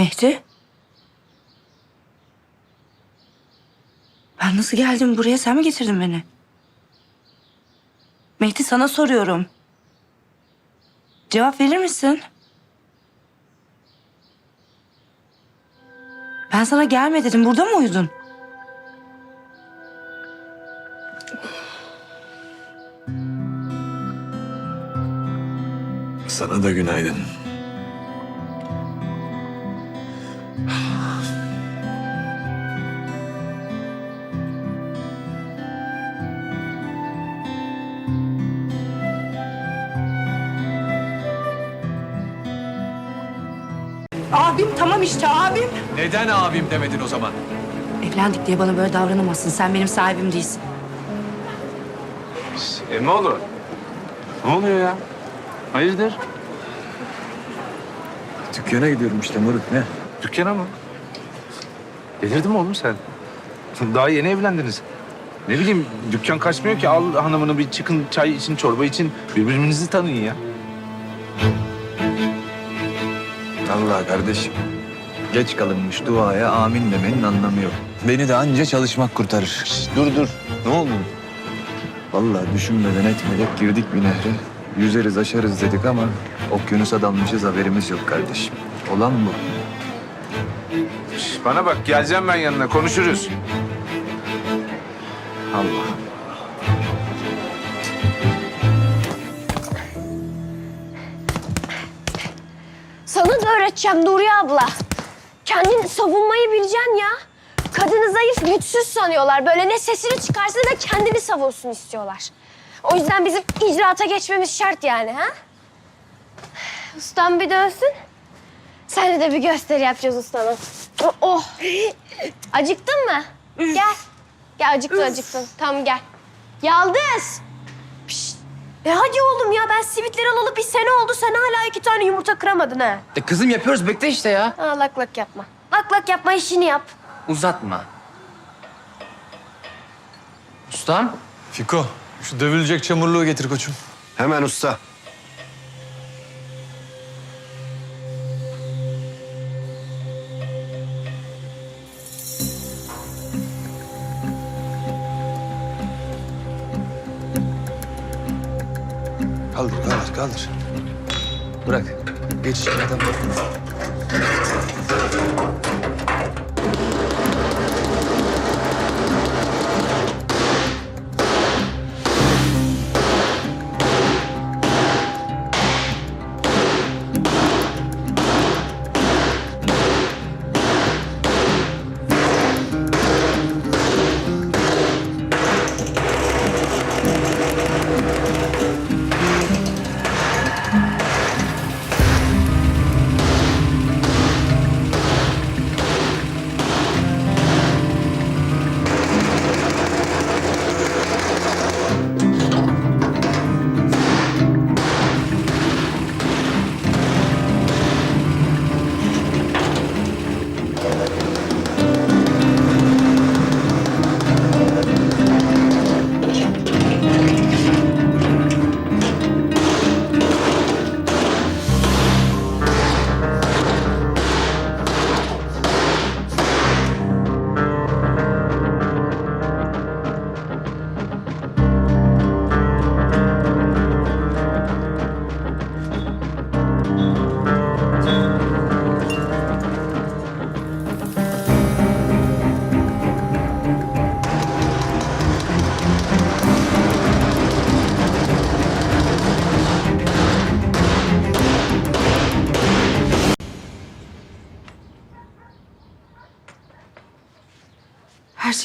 Mehdi? Ben nasıl geldim buraya? Sen mi getirdin beni? Mehdi sana soruyorum. Cevap verir misin? Ben sana gelme dedim. Burada mı uyudun? Sana da günaydın. Abim tamam işte abim. Neden abim demedin o zaman? Evlendik diye bana böyle davranamazsın. Sen benim sahibim değilsin. E ne oldu? Ne oluyor ya? Hayırdır? Dükkana gidiyorum işte moruk ne? Dükkana mı? Delirdin mi oğlum sen? Daha yeni evlendiniz. Ne bileyim dükkan kaçmıyor ki. Al hanımını bir çıkın çay için, çorba için. Birbirinizi tanıyın ya. Allah kardeşim. Geç kalınmış duaya amin demenin anlamı yok. Beni de anca çalışmak kurtarır. Şişt, dur dur. Ne oldu? Vallahi düşünmeden etmeden girdik bir nehre. Yüzeriz aşarız dedik ama okyanusa dalmışız haberimiz yok kardeşim. Olan bu. Şş, bana bak geleceğim ben yanına konuşuruz. Allah. Sana da öğreteceğim Nuriye abla. Kendini savunmayı bileceksin ya. Kadını zayıf, güçsüz sanıyorlar. Böyle ne sesini çıkarsa da kendini savunsun istiyorlar. O yüzden bizim icraata geçmemiz şart yani ha? Ustam bir dönsün. Sen de bir gösteri yapacağız ustana. Oh, Oh. Acıktın mı? Gel. Gel acıktın acıktın. Tamam gel. Yaldız. Pişt. E hadi oğlum ya ben simitleri alalı bir sene oldu. Sen hala iki tane yumurta kıramadın ha. E kızım yapıyoruz bekle işte ya. Ha, lak lak yapma. Lak lak yapma işini yap. Uzatma. Ustam. Fiko şu dövülecek çamurluğu getir koçum. Hemen usta. Bırak. Geç içine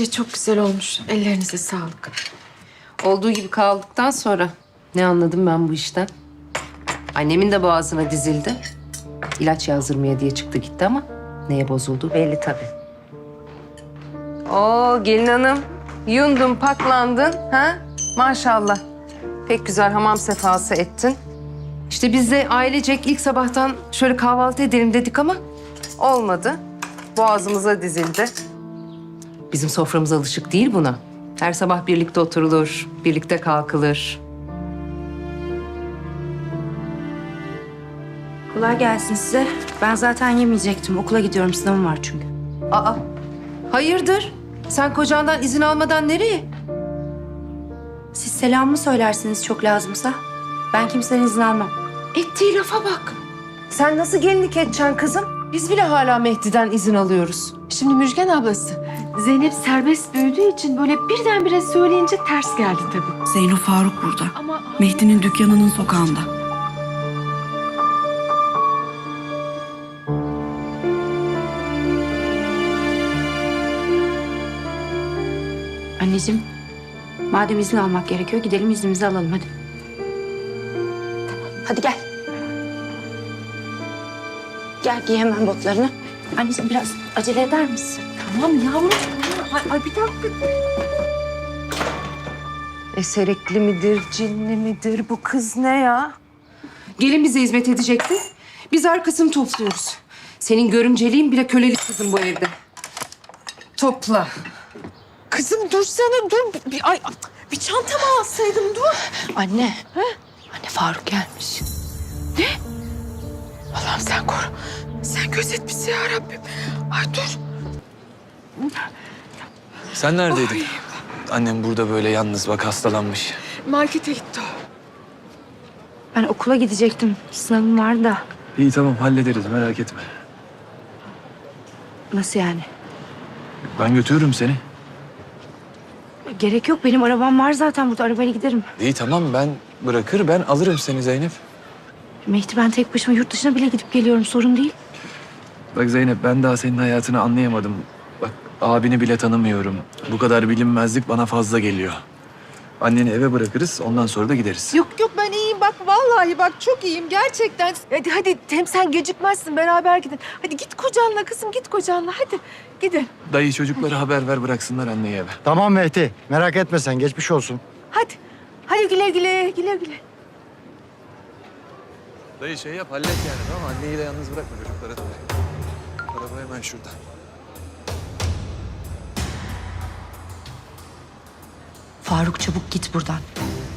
şey çok güzel olmuş. Ellerinize sağlık. Olduğu gibi kaldıktan sonra ne anladım ben bu işten? Annemin de boğazına dizildi. İlaç yazdırmaya diye çıktı gitti ama neye bozuldu belli tabii. Oo gelin hanım. Yundun, paklandın. Ha? Maşallah. Pek güzel hamam sefası ettin. İşte biz de ailecek ilk sabahtan şöyle kahvaltı edelim dedik ama olmadı. Boğazımıza dizildi. Bizim soframız alışık değil buna. Her sabah birlikte oturulur, birlikte kalkılır. Kolay gelsin size. Ben zaten yemeyecektim. Okula gidiyorum. Sınavım var çünkü. Aa, hayırdır? Sen kocandan izin almadan nereye? Siz selamımı söylersiniz çok lazımsa. Ben kimsenin izin almam. Ettiği lafa bak. Sen nasıl gelinlik edeceksin kızım? Biz bile hala Mehdi'den izin alıyoruz. Şimdi Müjgan ablası. Zeynep serbest büyüdüğü için böyle birdenbire söyleyince ters geldi tabii. Zeyno Faruk burada. Ama Mehdi'nin dükkanının sokağında. Anneciğim, madem izin almak gerekiyor gidelim iznimizi alalım hadi. Hadi gel. Gel giy hemen botlarını. Anneciğim biraz acele eder misin? tamam yavrum. Ay, ay bir dakika. Eserekli midir, cinli midir bu kız ne ya? Gelin bize hizmet edecekti. Biz arkasını topluyoruz. Senin görümceliğin bile kölelik kızım bu evde. Topla. Kızım dursana dur. Bir, ay, bir çantamı alsaydım dur. Anne. Anne Faruk gelmiş. Allah'ım sen koru. Sen gözet bizi ya Rabbim. Ay dur. Sen neredeydin? Annem burada böyle yalnız bak hastalanmış. Markete gitti o. Ben okula gidecektim. Sınavım var da. İyi tamam hallederiz merak etme. Nasıl yani? Ben götürürüm seni. Gerek yok. Benim arabam var zaten burada. Arabayla giderim. İyi tamam ben bırakır ben alırım seni Zeynep. Mehdi ben tek başıma yurt dışına bile gidip geliyorum. Sorun değil. Bak Zeynep ben daha senin hayatını anlayamadım. Bak abini bile tanımıyorum. Bu kadar bilinmezlik bana fazla geliyor. Anneni eve bırakırız ondan sonra da gideriz. Yok yok ben iyiyim bak vallahi bak çok iyiyim gerçekten. Hadi hadi hem sen gecikmezsin beraber gidin. Hadi git kocanla kızım git kocanla hadi gidin. Dayı çocuklara haber ver bıraksınlar anneyi eve. Tamam Mehdi. Merak etme sen. Geçmiş olsun. Hadi. Hadi güle güle güle güle. Dayı şey yap hallet yani tamam? Anneyi de yalnız bırakma çocuklara hemen şurada. Faruk çabuk git buradan.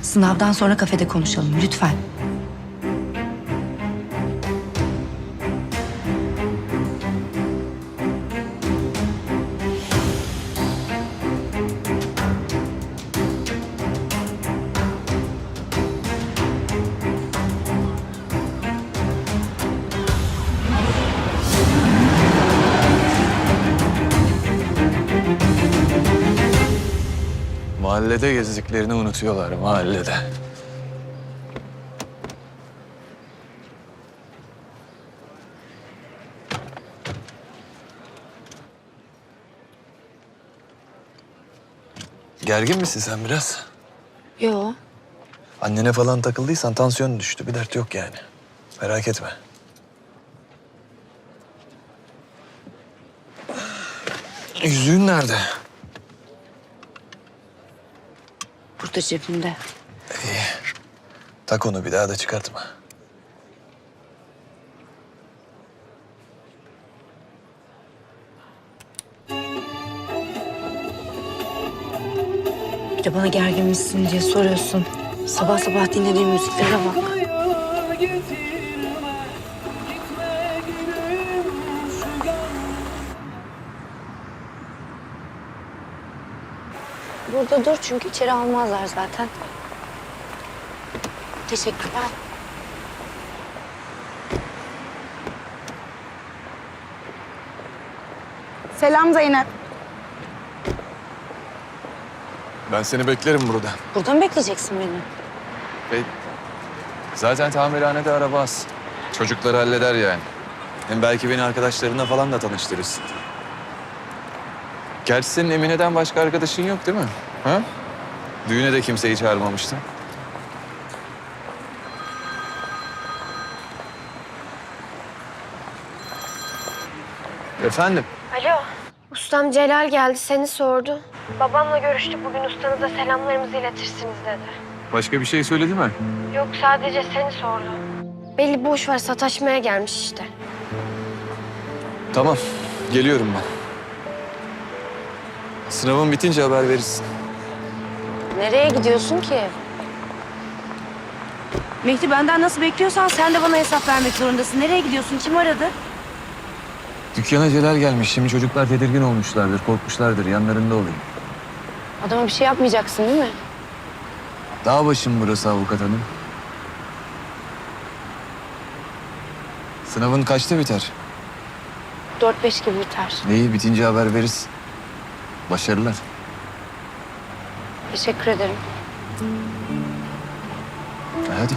Sınavdan sonra kafede konuşalım lütfen. Mahallede gezdiklerini unutuyorlar mahallede. Gergin misin sen biraz? Yo. Annene falan takıldıysan tansiyon düştü. Bir dert yok yani. Merak etme. Yüzüğün nerede? Burada cebimde. İyi. Tak onu bir daha da çıkartma. Bir de bana gergin misin diye soruyorsun. Sabah sabah dinlediğim müziklere bak. Burada dur çünkü içeri almazlar zaten. Teşekkürler. Selam Zeynep. Ben seni beklerim burada. Burada mı bekleyeceksin beni? Ve zaten tamirhanede araba az. Çocukları halleder yani. Hem belki beni arkadaşlarına falan da tanıştırırsın. Gerçi senin Emine'den başka arkadaşın yok değil mi? Ha? Düğüne de kimseyi çağırmamıştın. Efendim? Alo. Ustam Celal geldi seni sordu. Babamla görüştük bugün ustanıza selamlarımızı iletirsiniz dedi. Başka bir şey söyledi mi? Yok sadece seni sordu. Belli boş ver sataşmaya gelmiş işte. Tamam, geliyorum ben. Sınavın bitince haber verirsin. Nereye gidiyorsun ki? Mehdi benden nasıl bekliyorsan sen de bana hesap vermek zorundasın. Nereye gidiyorsun? Kim aradı? Dükkana Celal gelmiş. Şimdi çocuklar tedirgin olmuşlardır, korkmuşlardır. Yanlarında olayım. Adama bir şey yapmayacaksın değil mi? Dağ başım burası avukat hanım. Sınavın kaçta biter? 4-5 gibi biter. İyi bitince haber veririz. Başarılar. Teşekkür ederim. Hadi.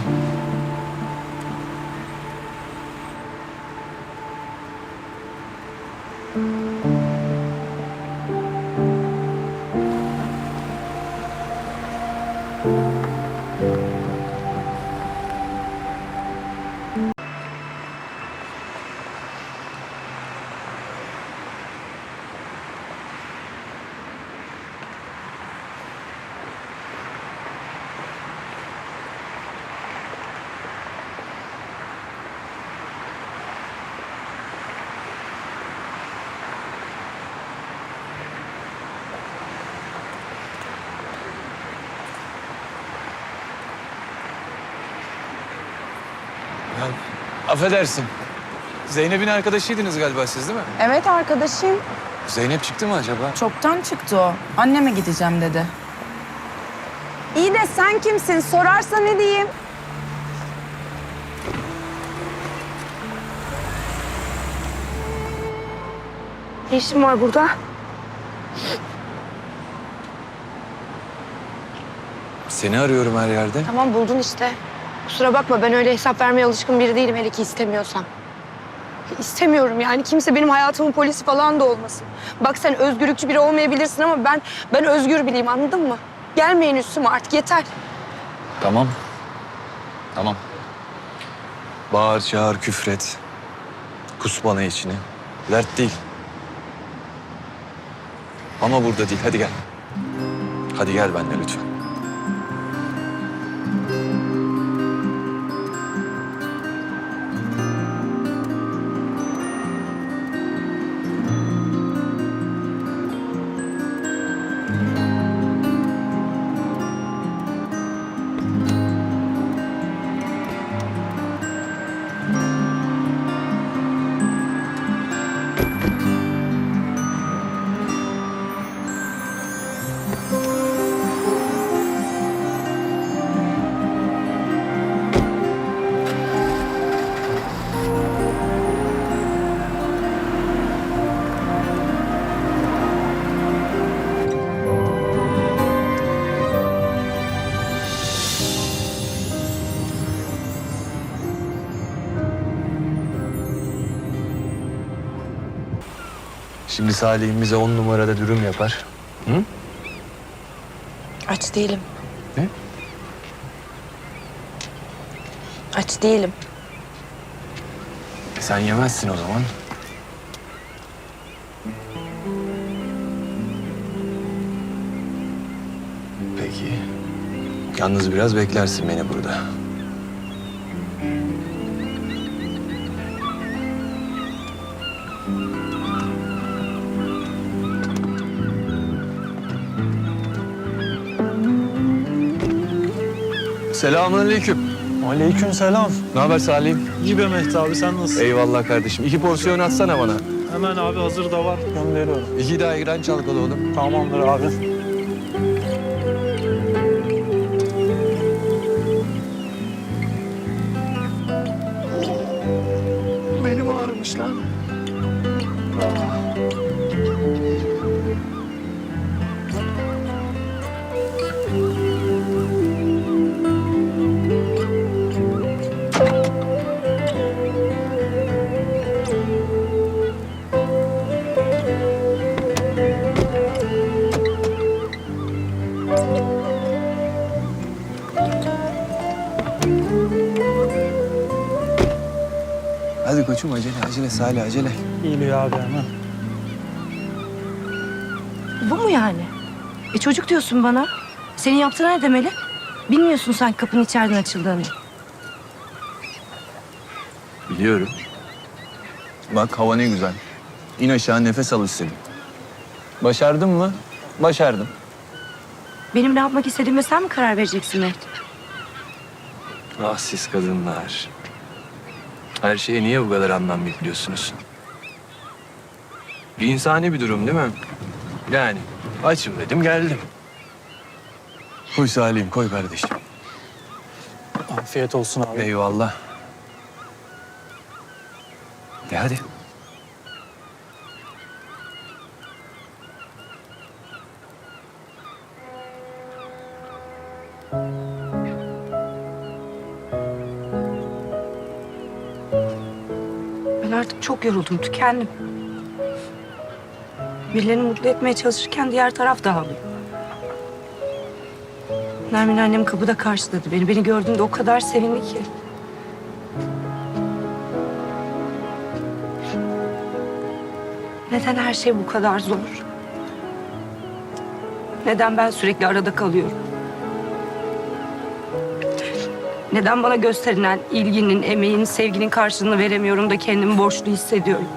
Ya, affedersin. Zeynep'in arkadaşıydınız galiba siz değil mi? Evet arkadaşım. Zeynep çıktı mı acaba? Çoktan çıktı o. Anneme gideceğim dedi. İyi de sen kimsin? Sorarsa ne diyeyim? Ne işin var burada? Seni arıyorum her yerde. Tamam buldun işte. Kusura bakma ben öyle hesap vermeye alışkın biri değilim hele ki istemiyorsam. İstemiyorum yani kimse benim hayatımın polisi falan da olmasın. Bak sen özgürlükçü biri olmayabilirsin ama ben ben özgür biriyim anladın mı? Gelmeyin üstüme artık yeter. Tamam. Tamam. Bağır, çağır, küfret. Kus bana içine. Dert değil. Ama burada değil. Hadi gel. Hadi gel benimle lütfen. Şimdi Salih'im bize on numarada dürüm yapar. Hı? Aç değilim. Ne? Aç değilim. Sen yemezsin o zaman. Peki. Yalnız biraz beklersin beni burada. Selamünaleyküm. Aleyküm selam. Ne haber Salih'im? İyi be Mehdi abi sen nasılsın? Eyvallah kardeşim. İki porsiyon atsana bana. Hemen abi hazır da var gönderiyorum. İki daha ayran çalkalı oğlum. Tamamdır abi. Koçum acele acele Salih acele. Geliyor abi hemen. Bu mu yani? E çocuk diyorsun bana. Senin yaptığın ne demeli? Bilmiyorsun sen kapının içeriden açıldığını. Biliyorum. Bak hava ne güzel. İn aşağı nefes al istedim. Başardın mı? Başardım. Benim ne yapmak istediğime sen mi karar vereceksin Mehdi? Ah siz kadınlar. Her şeye niye bu kadar anlam yüklüyorsunuz? Bir insani bir durum değil mi? Yani açım dedim geldim. Koy Salim koy kardeşim. Afiyet olsun abi. Eyvallah. De hadi. Yoruldum, tükendim. Birilerini mutlu etmeye çalışırken diğer taraf dağılıyor. Nermin annem kapıda karşıladı beni. Beni gördüğünde o kadar sevindi ki. Neden her şey bu kadar zor? Neden ben sürekli arada kalıyorum? Neden bana gösterilen ilginin, emeğin, sevginin karşılığını veremiyorum da kendimi borçlu hissediyorum?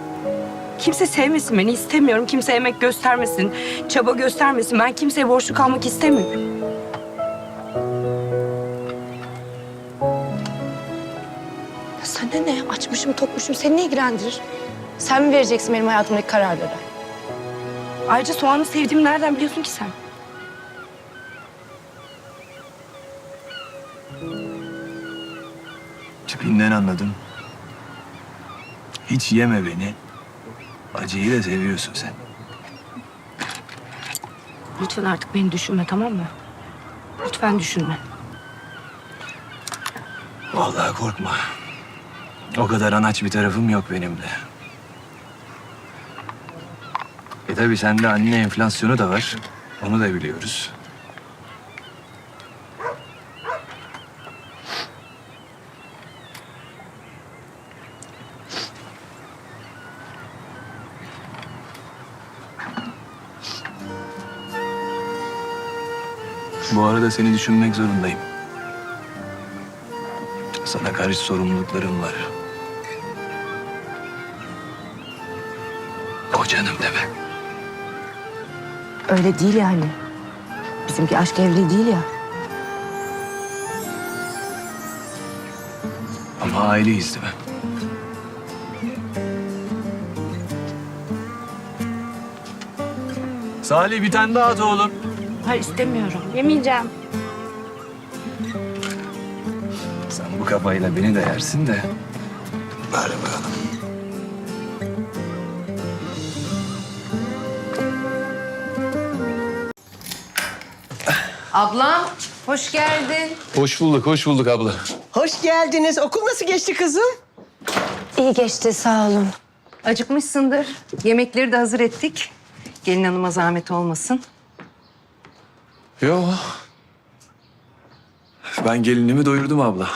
Kimse sevmesin beni istemiyorum. Kimse emek göstermesin, çaba göstermesin. Ben kimseye borçlu kalmak istemiyorum. Ya sana ne? Açmışım, topmuşum. Seni ne ilgilendirir? Sen mi vereceksin benim hayatımdaki kararları? Ayrıca soğanı sevdiğimi nereden biliyorsun ki sen? Tipinden anladım. Hiç yeme beni. Acıyı da seviyorsun sen. Lütfen artık beni düşünme tamam mı? Lütfen düşünme. Vallahi korkma. O kadar anaç bir tarafım yok benim de. E tabii sende anne enflasyonu da var. Onu da biliyoruz. Bu arada seni düşünmek zorundayım. Sana karşı sorumluluklarım var. O canım deme. Öyle değil yani. Bizimki aşk evliliği değil ya. Ama aileyiz değil mi? Salih bir tane daha at oğlum. Hayır istemiyorum. Yemeyeceğim. Sen bu kafayla beni de yersin de. Ver bakalım. Ablam hoş geldin. Hoş bulduk, hoş bulduk abla. Hoş geldiniz. Okul nasıl geçti kızım? İyi geçti sağ olun. Acıkmışsındır. Yemekleri de hazır ettik. Gelin hanıma zahmet olmasın. Yo. Ben gelinimi doyurdum abla.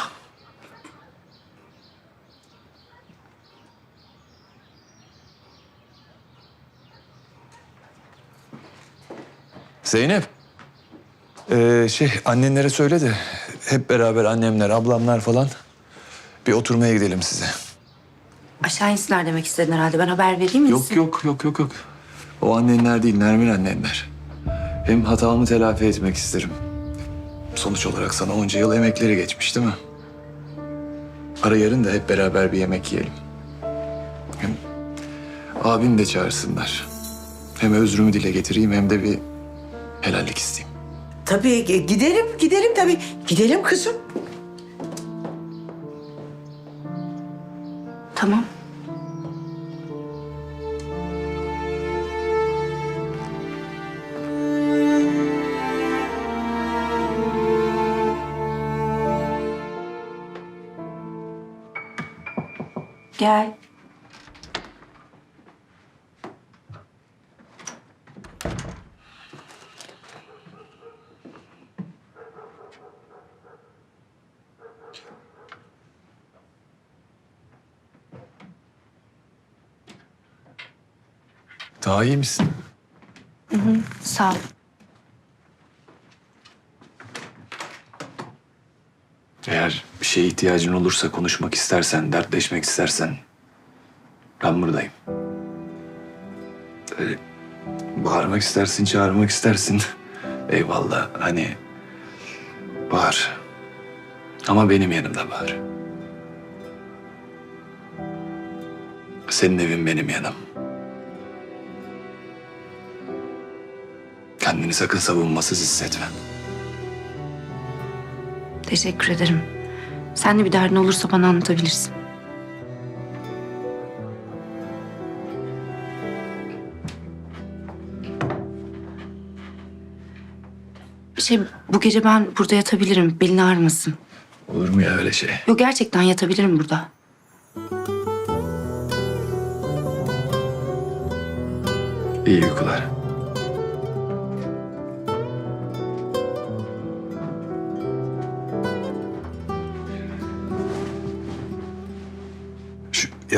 Zeynep. Ee, şey annenlere söyle de hep beraber annemler, ablamlar falan bir oturmaya gidelim size. Aşağı insinler demek istedin herhalde. Ben haber vereyim mi? Yok yok yok yok yok. O annenler değil Nermin annenler. Hem hatamı telafi etmek isterim. Sonuç olarak sana onca yıl emekleri geçmiş değil mi? Ara yarın da hep beraber bir yemek yiyelim. Hem abim de çağırsınlar. Hem özrümü dile getireyim hem de bir helallik isteyeyim. Tabii gidelim, gidelim tabii. Gidelim kızım. Tamam. Gel. Daha iyi misin? Sağ ol. Eğer bir şeye ihtiyacın olursa, konuşmak istersen, dertleşmek istersen ben buradayım. Öyle bağırmak istersin, çağırmak istersin. Eyvallah. Hani bağır. Ama benim yanımda var. Senin evin benim yanım. Kendini sakın savunmasız hissetme. Teşekkür ederim. Sen de bir derdin olursa bana anlatabilirsin. Şey, bu gece ben burada yatabilirim. Belin ağrımasın. Olur mu ya öyle şey? Yok gerçekten yatabilirim burada. İyi uykular.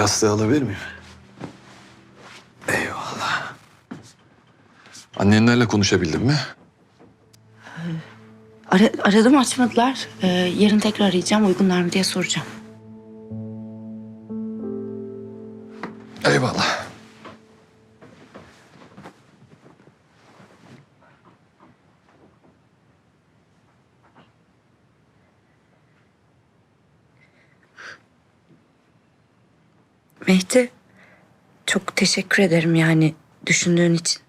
Yastığı alabilir miyim? Eyvallah. Annenlerle konuşabildin mi? Ara- aradım açmadılar. Ee, yarın tekrar arayacağım. Uygunlar mı diye soracağım. Eyvallah. Mehdi, çok teşekkür ederim yani düşündüğün için.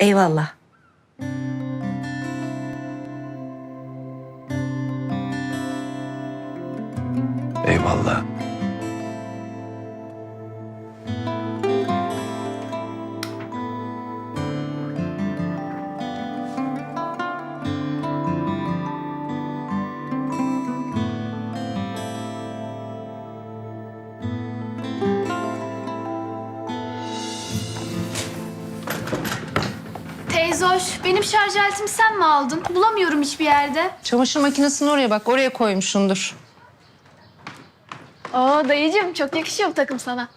Eyvallah. Eyvallah. Teyze hoş. Benim şarj aletimi sen mi aldın? Bulamıyorum hiçbir yerde. Çamaşır makinesini oraya bak. Oraya koymuşsundur. Oo dayıcığım çok yakışıyor bu takım sana.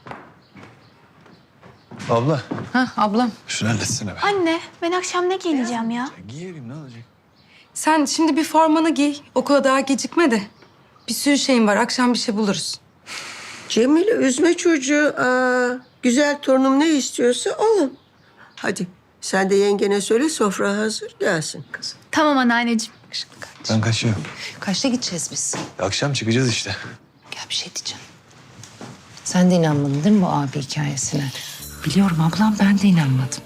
Abla Hah ablam. şunu halletsene be. Anne ben akşam ne giyeceğim ya? Giyerim ne olacak? Sen şimdi bir formanı giy. Okula daha gecikme de. Bir sürü şeyim var. Akşam bir şey buluruz. Cemile üzme çocuğu. Aa, güzel torunum ne istiyorsa alın. Hadi sen de yengene söyle sofra hazır gelsin kızım. Tamam anneanneciğim. Ben kaçıyorum. Kaçta gideceğiz biz? Akşam çıkacağız işte. Gel bir şey diyeceğim. Sen de inanmadın değil mi bu abi hikayesine? Biliyorum ablam ben de inanmadım.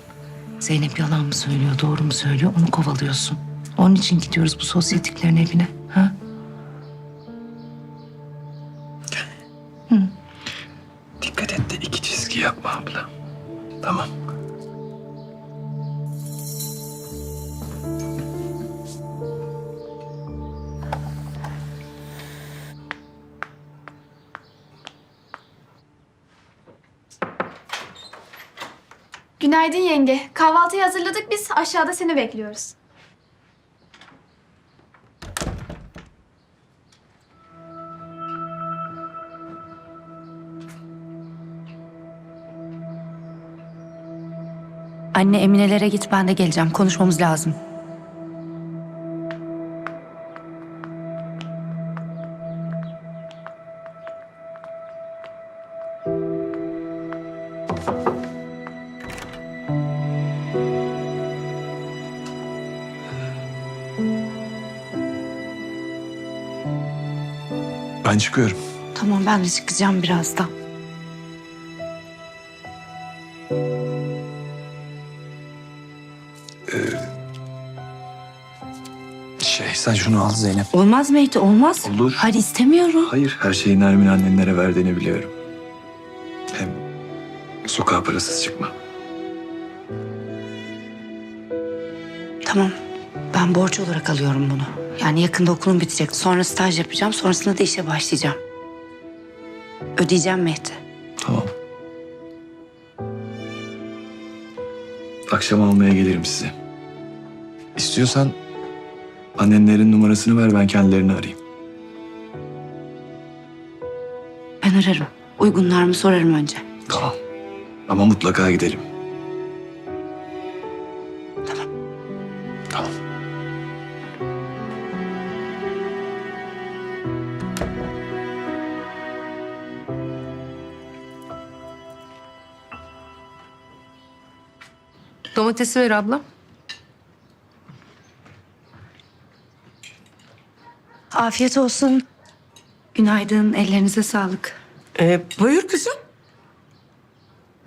Zeynep yalan mı söylüyor, doğru mu söylüyor onu kovalıyorsun. Onun için gidiyoruz bu sosyetiklerin evine. Ha? Dikkat et de iki çizgi yapma abla. Tamam. Günaydın yenge. Kahvaltıyı hazırladık biz. Aşağıda seni bekliyoruz. Anne Emine'lere git ben de geleceğim. Konuşmamız lazım. Ben çıkıyorum. Tamam ben de çıkacağım birazdan. Şey sen şunu al Zeynep. Olmaz Mehdi olmaz. Olur. Hayır istemiyorum. Hayır her şeyi Nermin annenlere verdiğini biliyorum. Hem sokağa parasız çıkma. Tamam. Ben borç olarak alıyorum bunu. Yani yakında okulum bitecek. Sonra staj yapacağım. Sonrasında da işe başlayacağım. Ödeyeceğim Mehdi. Tamam. Akşam almaya gelirim size. İstiyorsan annenlerin numarasını ver ben kendilerini arayayım. Ben ararım. Uygunlar mı sorarım önce. Tamam. Ama mutlaka gidelim. Domatesi ver abla. Afiyet olsun. Günaydın, ellerinize sağlık. Ee, buyur kızım.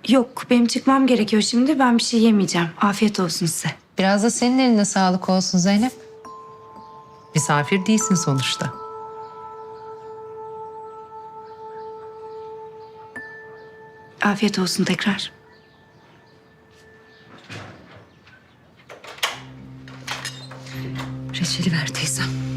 Yok, benim çıkmam gerekiyor şimdi. Ben bir şey yemeyeceğim. Afiyet olsun size. Biraz da senin eline sağlık olsun Zeynep. Misafir değilsin sonuçta. Afiyet olsun tekrar. Reçeli ver teyzem.